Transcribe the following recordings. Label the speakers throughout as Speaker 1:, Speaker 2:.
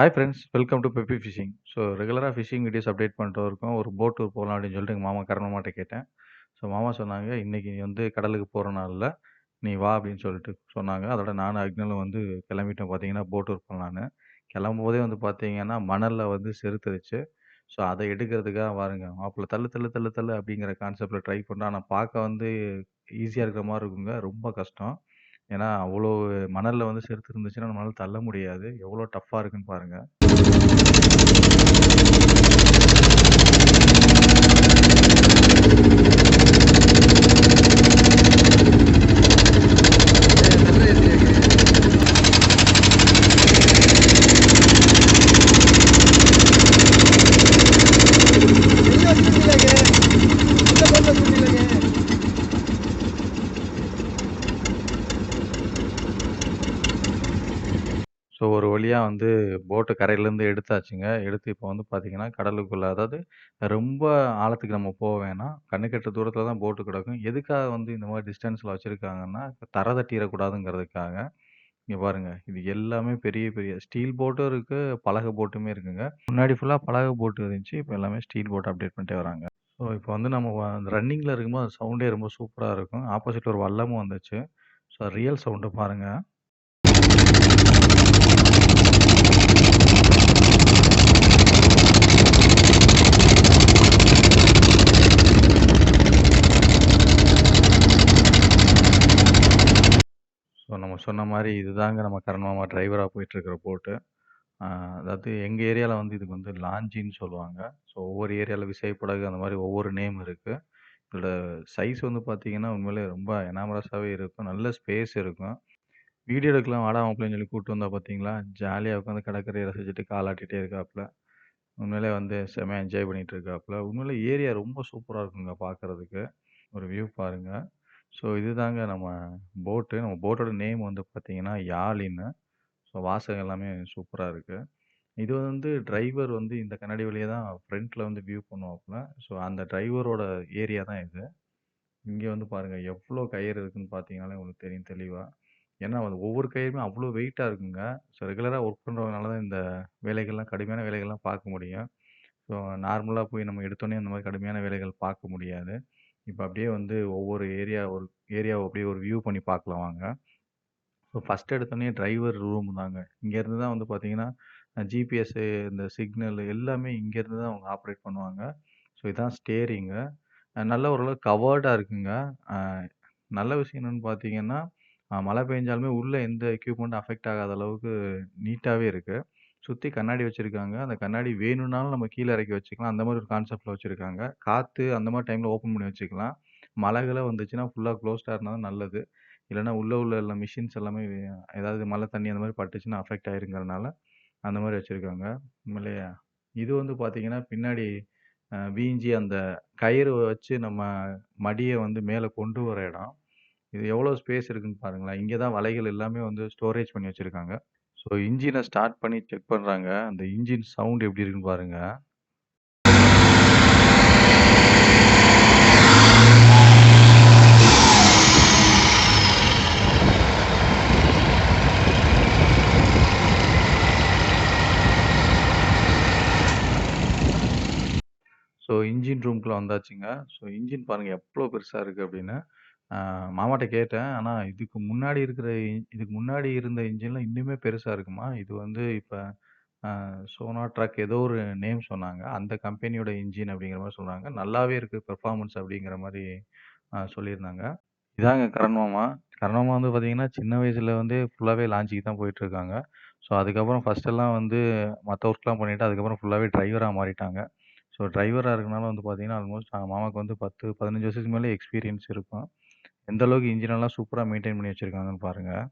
Speaker 1: Hi friends welcome to peppy fishing so ரெகுலராக fishing videos update பண்ணிட்டு இருக்கோம் ஒரு போட் டூர் போகலாம் அப்படின்னு சொல்லிட்டு எங்கள் மாமா கரணமாட்ட கேட்டேன். ஸோ மாமா சொன்னாங்க இன்றைக்கி நீ வந்து கடலுக்கு போகிற நாளில் நீ வா அப்படின்னு சொல்லிட்டு சொன்னாங்க. அதோட நானும் அக்னலும் வந்து கிளம்பிட்டோம் பார்த்தீங்கன்னா போட் டூர் போகலான்னு கிளம்பும் போதே வந்து பார்த்தீங்கன்னா மணலில் வந்து செருத்துருச்சு. ஸோ அதை எடுக்கிறதுக்காக வாருங்க. மாப்பிள்ள தள்ளு தள்ளு தள்ளு தள்ளு அப்படிங்கிற கான்செப்டில் ட்ரை பண்ணுறேன் ஆனால் பார்க்க வந்து ஈஸியாக இருக்கிற மாதிரி இருக்குங்க. ரொம்ப கஷ்டம். ஏன்னா அவ்வளோ மணலில் வந்து செருத்து இருந்துச்சுன்னா நம்மளால தள்ள முடியாது. எவ்வளோ டஃப்பாக இருக்குன்னு பாருங்கள் ஸோ ஒரு வந்து போட்டு கரையிலேருந்து எடுத்தாச்சுங்க. எடுத்து இப்போ வந்து பார்த்தீங்கன்னா கடலுக்குள்ளே அதாவது ரொம்ப ஆழத்துக்கு நம்ம போக வேணாம். கண்ணுக்கெட்ட தூரத்தில் தான் போட்டு கிடக்கும். எதுக்காக வந்து இந்த மாதிரி டிஸ்டன்ஸில் வச்சுருக்காங்கன்னா தர தட்டிடக்கூடாதுங்கிறதுக்காக. இங்கே பாருங்க இது எல்லாமே பெரிய பெரிய ஸ்டீல் போட்டும் இருக்குது பலகை போட்டுமே இருக்குங்க. முன்னாடி ஃபுல்லாக பலகை போட்டு இருந்துச்சு இப்போ எல்லாமே ஸ்டீல் போட்டு அப்டேட் பண்ணிட்டே வராங்க. ஸோ இப்போ வந்து நம்ம ரன்னிங்கில் இருக்கும்போது அந்த சவுண்டே ரொம்ப சூப்பராக இருக்கும். ஆப்போசிட்டில் ஒரு வல்லமும் வந்துச்சு. ஸோ ரியல் சவுண்டு பாருங்கள் ஸோ நம்ம சொன்ன மாதிரி இதுதாங்க நம்ம கரணமாக டிரைவராக போயிட்டுருக்கிற போட்டு அதாவது எங்கள் ஏரியாவில் வந்து இதுக்கு வந்து லாஞ்சின்னு சொல்லுவாங்க. ஸோ ஒவ்வொரு ஏரியாவில் விசைப்படகு அந்த மாதிரி ஒவ்வொரு நேம் இருக்குது இதோட சைஸ் வந்து பார்த்தீங்கன்னா உண்மையிலே ரொம்ப எனாமரஸாகவே இருக்கும். நல்ல ஸ்பேஸ் இருக்கும். வீடியோ எடுக்கலாம் வாடா மாப்பிள்ளைன்னு சொல்லி கூப்பிட்டு வந்தால் பார்த்தீங்களா ஜாலியாக உட்காந்து கடற்கரையை ரசிச்சுட்டு காலாட்டிகிட்டே இருக்காப்புல உண்மையிலே வந்து செமையாக என்ஜாய் பண்ணிகிட்டு இருக்காப்புல உண்மையிலே ஏரியா ரொம்ப சூப்பராக இருக்குங்க பார்க்குறதுக்கு ஒரு வியூ பாருங்கள் ஸோ இதுதாங்க நம்ம போட்டு நம்ம போட்டோட நேம் வந்து பார்த்தீங்கன்னா யாழின்னு. ஸோ வாசகம் எல்லாமே சூப்பராக இருக்குது இது வந்து டிரைவர் வந்து இந்த கண்ணாடி வழியாக தான் ஃப்ரண்ட்டில் வந்து வியூ பண்ணுவாப்புல. ஸோ அந்த டிரைவரோட ஏரியா தான் இது. இங்கே வந்து பாருங்கள் எவ்வளோ கயிறு இருக்குன்னு பார்த்தீங்கனாலே உங்களுக்கு தெரியும் தெளிவாக ஏன்னா அது ஒவ்வொரு கயிறுமே அவ்வளோ வெயிட்டாக இருக்குங்க. ஸோ ரெகுலராக ஒர்க் பண்ணுறவங்கனால தான் இந்த வேலைகள்லாம் கடுமையான வேலைகள்லாம் பார்க்க முடியும். ஸோ நார்மலாக போய் நம்ம எடுத்தோன்னே அந்த மாதிரி கடுமையான வேலைகள் பார்க்க முடியாது. இப்போ அப்படியே வந்து ஒவ்வொரு ஏரியா ஒரு ஏரியாவை அப்படியே ஒரு வியூ பண்ணி பார்க்கலாம் வாங்க. ஸோ ஃபஸ்ட் எடுத்தோன்னே டிரைவர் ரூம் தாங்க. இங்கேருந்து தான் வந்து பார்த்தீங்கன்னா ஜிபிஎஸ்ஸு இந்த சிக்னல் எல்லாமே இங்கேருந்து தான் அவங்க ஆப்ரேட் பண்ணுவாங்க. ஸோ இதான் ஸ்டேரிங்கு நல்ல ஓரளவு கவர்டாக இருக்குங்க. நல்ல விஷயம் என்னென்னு பார்த்தீங்கன்னா மழை பெஞ்சாலுமே உள்ளே எந்த எக்யூப்மெண்ட்டும் அஃபெக்ட் ஆகாத அளவுக்கு நீட்டாகவே இருக்குது சுற்றி கண்ணாடி வச்சுருக்காங்க. அந்த கண்ணாடி வேணும்னாலும் நம்ம கீழே இறக்கி வச்சுக்கலாம். அந்த மாதிரி ஒரு கான்செப்டில் வச்சுருக்காங்க. காற்று அந்த மாதிரி டைமில் ஓப்பன் பண்ணி வச்சுக்கலாம். மழைகளை வந்துச்சுன்னா ஃபுல்லாக க்ளோஸ்டாக இருந்தாலும் தான் நல்லது. இல்லைன்னா உள்ளே உள்ள எல்லா மிஷின்ஸ் எல்லாமே ஏதாவது மழை தண்ணி அந்த மாதிரி பட்டுச்சுன்னா அஃபெக்ட் ஆயிருங்கிறனால அந்த மாதிரி வச்சுருக்காங்க. உண்மையிலேயே இது வந்து பார்த்திங்கன்னா பின்னாடி வீஞ்சி அந்த கயிறு வச்சு நம்ம மடியை வந்து மேலே கொண்டு வர இடம். இது எவ்வளோ ஸ்பேஸ் இருக்குன்னு பாருங்களேன். இங்கே தான் வலைகள் எல்லாமே வந்து ஸ்டோரேஜ் பண்ணி வச்சுருக்காங்க. ஸோ இன்ஜினை ஸ்டார்ட் பண்ணி செக் பண்ணுறாங்க அந்த இன்ஜின் சவுண்ட் எப்படி இருக்குன்னு பாருங்கள் ஸோ இன்ஜின் ரூம்குள்ளே வந்தாச்சுங்க. ஸோ இன்ஜின் பாருங்கள் எவ்வளோ பெருசாக இருக்குது அப்படின்னு. மாமாட்ட கேட்டேன். ஆனால் இதுக்கு முன்னாடி இருக்கிற இதுக்கு முன்னாடி இருந்த இன்ஜின்லாம் இன்னுமே பெருசாக இருக்குமா? இது வந்து இப்போ சோனா ட்ரக் ஏதோ ஒரு நேம் சொன்னாங்க. அந்த கம்பெனியோட இன்ஜின் அப்படிங்கிற மாதிரி சொல்கிறாங்க நல்லாவே இருக்குது பெர்ஃபார்மன்ஸ் அப்படிங்கிற மாதிரி சொல்லியிருந்தாங்க. இதாங்க கரண்மாமா. கரணமா வந்து பார்த்தீங்கன்னா சின்ன வயசில் வந்து ஃபுல்லாகவே லாஞ்சிக்கு தான் போயிட்டுருக்காங்க. ஸோ அதுக்கப்புறம் ஃபஸ்ட்டெல்லாம் வந்து மற்ற ஒர்க்லாம் பண்ணிவிட்டு அதுக்கப்புறம் ஃபுல்லாகவே டிரைவராக மாறிட்டாங்க. ஸோ டிரைவராக இருக்கனால வந்து பார்த்தீங்கன்னா ஆல்மோஸ்ட் மாமாவுக்கு வந்து பத்து பதினஞ்சு வருஷத்துக்கு மேலே எக்ஸ்பீரியன்ஸ் இருக்கும். எந்த அளவுக்கு இன்ஜினெல்லாம் சூப்பராக மெயின்டைன் பண்ணி வச்சுருக்காங்கன்னு பாருங்கள்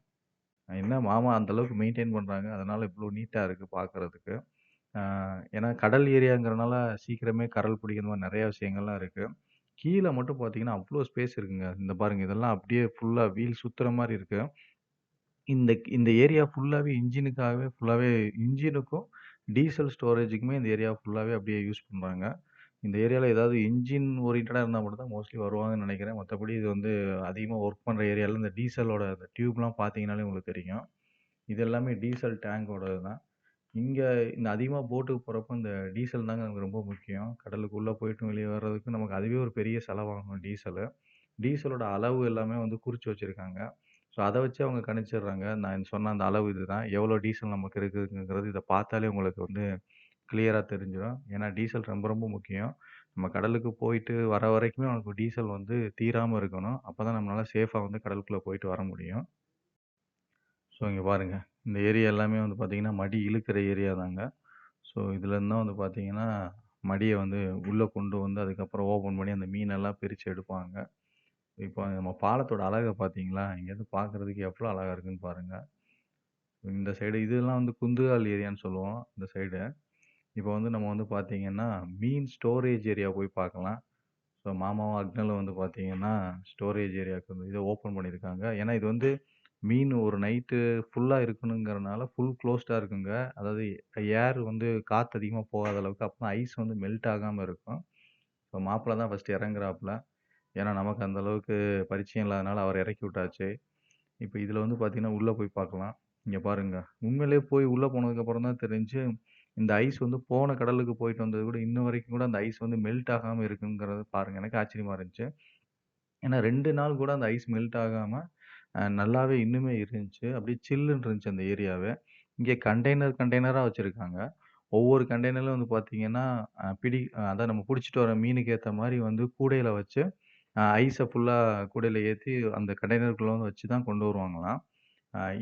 Speaker 1: என்ன மாமா அந்த அளவுக்கு மெயின்டைன் பண்ணுறாங்க அதனால் இவ்வளோ நீட்டாக இருக்குது பார்க்குறதுக்கு ஏன்னா கடல் ஏரியாங்கிறனால சீக்கிரமே கடல் பிடிக்கிற மாதிரி நிறையா விஷயங்கள்லாம் இருக்குது கீழே மட்டும் பார்த்தீங்கன்னா அவ்வளோ ஸ்பேஸ் இருக்குங்க. இந்த பாருங்கள் இதெல்லாம் அப்படியே ஃபுல்லாக வீல் சுற்றுற மாதிரி இருக்குது இந்த இந்த ஏரியா ஃபுல்லாகவே இன்ஜினுக்காகவே ஃபுல்லாகவே இன்ஜினுக்கும் டீசல் ஸ்டோரேஜுக்குமே இந்த ஏரியா ஃபுல்லாகவே அப்படியே யூஸ் பண்ணுறாங்க இந்த ஏரியாவில் ஏதாவது இன்ஜின் ஓரியன்டாக இருந்தால் மட்டும் தான் மோஸ்ட்லி வருவாங்கன்னு நினைக்கிறேன் மற்றபடி இது வந்து அதிகமாக ஒர்க் பண்ணுற ஏரியாவில் இந்த டீசலோட அந்த டியூப்லாம் பார்த்தீங்கனாலே உங்களுக்கு தெரியும் இது எல்லாமே டீசல் டேங்கோடது தான் இங்க இந்த அதிகமா போட்டுக்கு போறப்போ இந்த டீசல் தாங்க நமக்கு ரொம்ப முக்கியம். கடலுக்குள்ளே போயிட்டு வெளிய வர்றதுக்கு நமக்கு அதுவே ஒரு பெரிய செலவாகும் டீசலு. டீசலோட அளவு எல்லாமே வந்து குறிச்சு வச்சிருக்காங்க. ஸோ அத வச்சு அவங்க கணிச்சிடுறாங்க. நான் சொன்ன அந்த அளவு இதுதான். எவ்வளோ டீசல் நமக்கு இருக்குங்கிறது இத பார்த்தாலே உங்களுக்கு வந்து கிளியராக தெரிஞ்சிடும். ஏன்னா டீசல் ரொம்ப ரொம்ப முக்கியம். நம்ம கடலுக்கு போயிட்டு வர வரைக்குமே நமக்கு டீசல் வந்து தீராம இருக்கணும். அப்பதான் நம்மளால சேஃபா வந்து கடலுக்குள்ள போயிட்டு வர முடியும். ஸோ இங்க பாருங்க. இந்த ஏரியா எல்லாமே வந்து பார்த்தீங்கன்னா, மடி இழுக்கிற ஏரியா தாங்க. ஸோ இதுலேருந்து தான் வந்து பார்த்தீங்கன்னா, மடிய வந்து உள்ள கொண்டு வந்து அதுக்கப்புறம் ஓப்பன் பண்ணி அந்த மீனெல்லாம் பிரிச்சு எடுப்பாங்க. இப்போ நம்ம பாலத்தோட அழக பார்த்தீங்களா? இங்கேருந்து பார்க்குறதுக்கு எவ்வளோ அழகா இருக்குன்னு பாருங்க. இந்த சைடு இதெல்லாம் வந்து குந்துகால் ஏரியான்னு சொல்லுவோம், இந்த சைடு. இப்போ வந்து நம்ம வந்து பார்த்தீங்கன்னா, மீன் ஸ்டோரேஜ் ஏரியா போய் பார்க்கலாம். ஸோ மாமாவும் அக்னலும் வந்து பார்த்தீங்கன்னா, ஸ்டோரேஜ் ஏரியாவுக்கு வந்து இதை ஓப்பன் பண்ணியிருக்காங்க. ஏன்னா இது வந்து மீன் ஒரு நைட்டு ஃபுல்லாக இருக்கணுங்கிறனால ஃபுல் க்ளோஸ்டாக இருக்குங்க. அதாவது ஏர் வந்து காற்று அதிகமாக போகாத அளவுக்கு அப்பதான் ஐஸ் வந்து மெல்ட் ஆகாமல் இருக்கும். ஸோ மாப்பிள தான் ஃபர்ஸ்ட்டு இறங்குறாப்புல. ஏன்னா நமக்கு அந்த அளவுக்கு பரிச்சயம் இல்லாதனால அவர் இறக்கி விட்டாச்சு. இப்போ இதில் வந்து பார்த்திங்கன்னா உள்ளே போய் பார்க்கலாம். இங்கே பாருங்க. உண்மையிலேயே போய் உள்ளே போனதுக்கப்புறம் தான் தெரிஞ்சு இந்த ஐஸ் வந்து போன கடலுக்கு போயிட்டு வந்தது கூட இன்ன வரைக்கும் கூட அந்த ஐஸ் வந்து மெல்ட் ஆகாமல் இருக்குங்கிறது பாருங்க. எனக்கு ஆச்சரியமா இருந்துச்சு. ஏன்னா ரெண்டு நாள் கூட அந்த ஐஸ் மெல்ட் ஆகாமல் நல்லாவே இன்னுமே இருந்துச்சு. அப்படியே சில்லுன்னு இருந்துச்சு அந்த ஏரியாவே. இங்கே கண்டெய்னர் கண்டெய்னராக வச்சுருக்காங்க ஒவ்வொரு கண்டெய்னரும் வந்து பார்த்தீங்கன்னா, பிடி அதான் நம்ம பிடிச்சிட்டு வர மீனுக்கு ஏற்ற மாதிரி வந்து கூடையில் வச்சு, ஐஸை ஃபுல்லாக கூடையில் ஏற்றி அந்த கண்டெய்னருக்குள்ளே வந்து வச்சு தான் கொண்டு வருவாங்களாம்.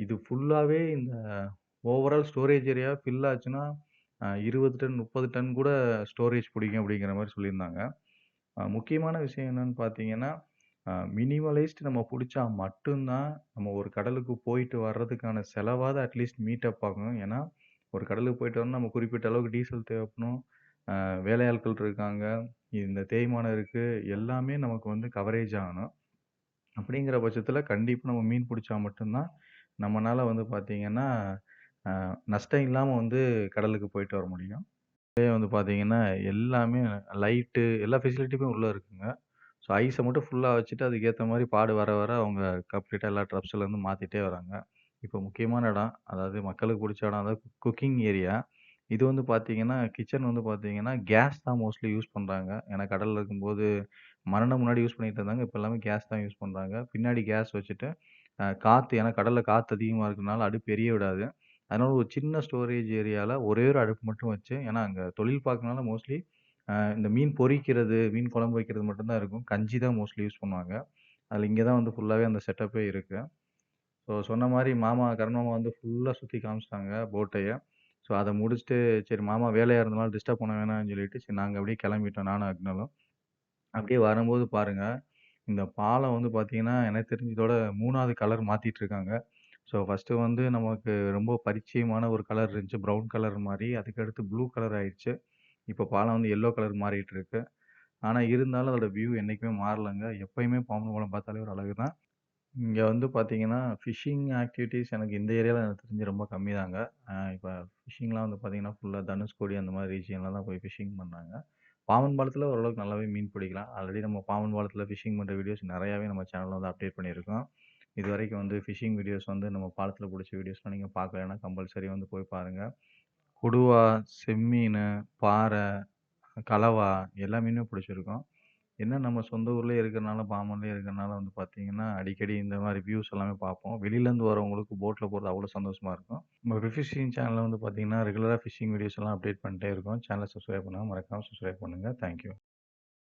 Speaker 1: இது ஃபுல்லாகவே இந்த ஓவரால் ஸ்டோரேஜ் ஏரியா ஃபில் ஆச்சுன்னா, அ 20 டன், 30 டன் கூட ஸ்டோரேஜ் பிடிக்கும் அப்படிங்கிற மாரி சொல்லியிருந்தாங்க. அ முக்கியமான விஷயம் என்னன்னு பார்த்தீங்கன்னா, அ மினிமலைஸ்ட் நம்ம புடிச்சா மட்டும் தான் நம்ம ஒரு கடலுக்கு போயிட்டு வர்றதுக்கான செலவாவது அட்லீஸ்ட் மீட் அப் ஆகும். ஏன்னா, ஒரு கடலுக்கு போயிட்டு வரணும்னா நம்ம குறிப்பிட்ட அளவுக்கு டீசல் தேவைப்படும். அ வேலையாட்கள் இருக்காங்க. இந்த தேய்மானம் இருக்கு. எல்லாமே நமக்கு வந்து கவரேஜ் ஆகணும். அப்படிங்கிற பட்சத்தில கண்டிப்பா நம்ம மீன் புடிச்சா மட்டும் தான் நம்மனால வந்து பார்த்தீங்கன்னா, நஷ்டம் இல்லாமல் வந்து கடலுக்கு போயிட்டு வர முடியும். இதே வந்து பார்த்தீங்கன்னா, எல்லாமே லைட்டு எல்லா ஃபெசிலிட்டியுமே உள்ளே இருக்குங்க. ஸோ ஐஸை மட்டும் ஃபுல்லாக வச்சுட்டு அதுக்கேற்ற மாதிரி பாடு வர வர அவங்க கம்ப்ளீட்டாக எல்லா ட்ரப்ஸ்லேருந்து மாற்றிட்டே வராங்க. இப்போ முக்கியமான இடம். அதாவது மக்களுக்கு பிடிச்ச இடம் அதாவது குக்கிங் ஏரியா. இது வந்து பார்த்தீங்கன்னா, கிச்சன் வந்து பார்த்தீங்கன்னா, கேஸ் தான் மோஸ்ட்லி யூஸ் பண்ணுறாங்க ஏன்னா கடலில் இருக்கும்போது மரணம் முன்னாடி யூஸ் பண்ணிகிட்டு இருந்தாங்க. இப்போ எல்லாமே கேஸ் தான் யூஸ் பண்ணுறாங்க பின்னாடி கேஸ் வச்சுட்டு, காற்று ஏன்னா கடலில் காற்று அதிகமாக இருக்கிறதுனால அடுப்பு எரிய விடாது. அதனால ஒரு சின்ன ஸ்டோரேஜ் ஏரியால ஒரே ஒரு அடுப்பு மட்டும் வச்சு ஏன்னா அங்க தொழில் பார்க்கறனால மோஸ்ட்லி இந்த மீன் பொரிக்கிறது, மீன் குழம்பு வைக்கிறது மட்டும் தான் இருக்கும். கஞ்சி தான் மோஸ்ட்லி யூஸ் பண்ணுவாங்க. அதுல இங்க தான் வந்து ஃபுல்லாவே அந்த செட்டப்பே இருக்கு. ஸோ சொன்ன மாரி மாமா கரண் மாமா வந்து ஃபுல்லா சுத்தி காமிச்சுட்டாங்க போட்டைய. ஸோ அத முடிச்சுட்டு சரி மாமா வேலையா இருந்தனால டிஸ்டர்ப் பண்ண வேணாம்னு சொல்லிட்டு, சரி நாங்க அப்படியே கிளம்பிட்டோம் நானும் அக்னலும். அப்படியே வரும்போது பாருங்க, இந்த பாலம் வந்து பார்த்தீங்கன்னா, எனக்கு தெரிஞ்சு இதோட 3வது கலர் மாத்திட்டு இருக்காங்க. ஸோ ஃபர்ஸ்ட்டு வந்து நமக்கு ரொம்ப பரிச்சயமான ஒரு கலர் இருந்துச்சு. ப்ரவுன் கலர் மாரி. அதுக்கடுத்து ப்ளூ கலர் ஆயிருச்சு. இப்ப பாலம் வந்து எல்லோ கலர் மாறிட்டு இருக்கு. ஆனா இருந்தாலும் அதோட வியூ என்னைக்குமே மாறலங்க. எப்பயுமே பாம்பன் பாலம் பார்த்தாலே ஒரு அழகு தான். இங்க வந்து பார்த்தீங்கன்னா, ஃபிஷிங் ஆக்டிவிட்டீஸ் எனக்கு இந்த ஏரியால எனக்கு தெரிஞ்சு ரொம்ப கம்மி தாங்க. இப்ப ஃபிஷிங்லாம் வந்து பார்த்தீங்கன்னா, ஃபுல்லா தனுஷ்கோடி அந்த மாரி ரீஜியன்ல தான் போய் ஃபிஷிங் பண்றாங்க. பாம்பன் பாலத்துல ஓரளவுக்கு நல்லாவே மீன் பிடிக்கலாம். ஆல்ரெடி நம்ம பாம்பன் பாலத்துல ஃபிஷிங் பண்ற வீடியோஸ் நெறையாவே நம்ம சேனல்ல வந்து அப்டேட் பண்ணியிருக்கோம். இது வரைக்கும் வந்து ஃபிஷிங் வீடியோஸ் வந்து நம்ம பாலத்தில் பிடிச்ச வீடியோஸ்லாம் நீங்கள் பார்க்கலன்னா கம்பல்சரி வந்து போய் பாருங்கள் கொடுவா, செம்மீனு, பாறை, கலவா எல்லா மீனும் பிடிச்சிருக்கோம் என்ன நம்ம சொந்த ஊர்லேயே இருக்கிறனால பாம்பன்லேயே இருக்கிறனால வந்து பார்த்திங்கன்னா அடிக்கடி இந்த மாதிரி வியூஸ் எல்லாமே பார்ப்போம். வெளியிலேருந்து வரவங்களுக்கு போட்டில் போகிறது அவ்வளோ சந்தோஷமாக இருக்கும். நம்ம ஃபிஷிங் சேனலில் வந்து பார்த்தீங்கன்னா, ரெகுலராக ஃபிஷிங் வீடியோஸ் எல்லாம் அப்டேட் பண்ணிட்டே இருக்கோம். சேனலை சப்ஸ்கிரைப் பண்ணால் மறக்காமல் சப்ஸ்கிரைப் பண்ணுங்கள் தேங்க் யூ.